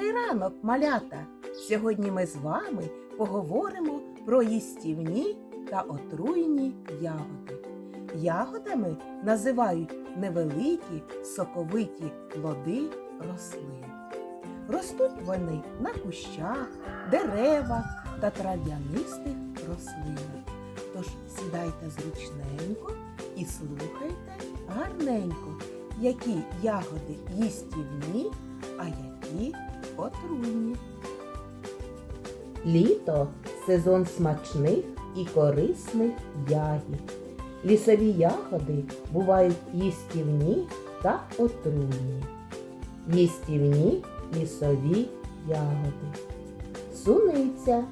ранок, малята! Сьогодні ми з вами поговоримо про їстівні та отруйні ягоди. Ягодами називають невеликі соковиті плоди рослин. Ростуть вони на кущах, деревах та трав'янистих рослинах. Тож сідайте зручненько і слухайте гарненько, які ягоди їстівні, а які отруйні. Літо сезон смачних і корисних ягід. Лісові ягоди бувають їстівні та отруйні. Їстівні лісові ягоди. Суниця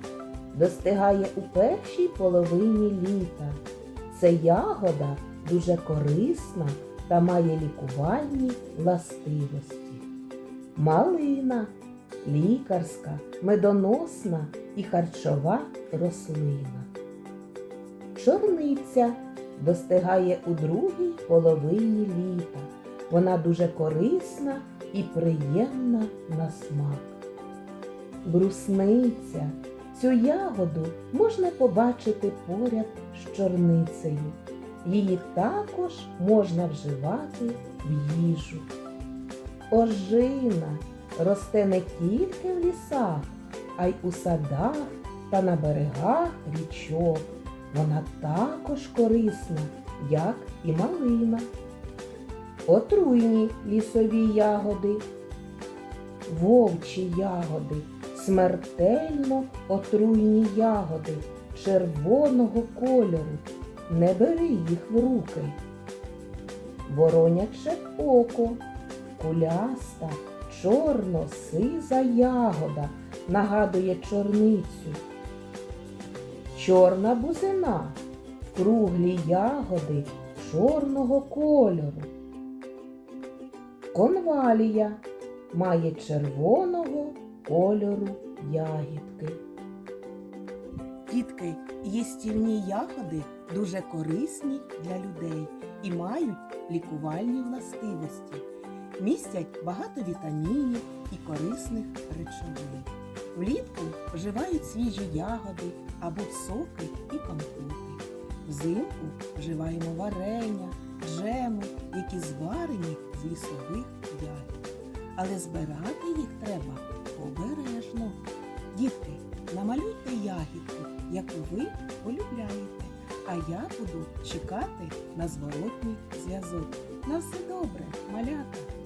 достигає у першій половині літа. Це ягода дуже корисна та має лікувальні властивості. Малина лікарська, медоносна і харчова рослина. Чорниця достигає у другій половині літа. Вона дуже корисна і приємна на смак. Брусниця. Цю ягоду можна побачити поряд з чорницею. Її також можна вживати в їжу. Ожина росте не тільки в лісах, а й у садах та на берегах річок. Вона також корисна, як і малина. Отруйні лісові ягоди, вовчі ягоди, смертельно отруйні ягоди червоного кольору. Не бери їх в руки. Вороняче око, куляста, чорно-сиза ягода нагадує чорницю. Чорна бузина, круглі ягоди чорного кольору. Конвалія має червоного кольору ягідки. Дітки, їстівні ягоди дуже корисні для людей і мають лікувальні властивості. Містять багато вітамінів і корисних речовин. Влітку вживають свіжі ягоди або соки і компоти. Взимку вживаємо варення, джеми, які зварені з лісових ягід. Але збирати їх треба обережно. Дітки, намалюйте ягідку, яку ви полюбляєте, а я буду чекати на зворотній зв'язок. На все добре, малята!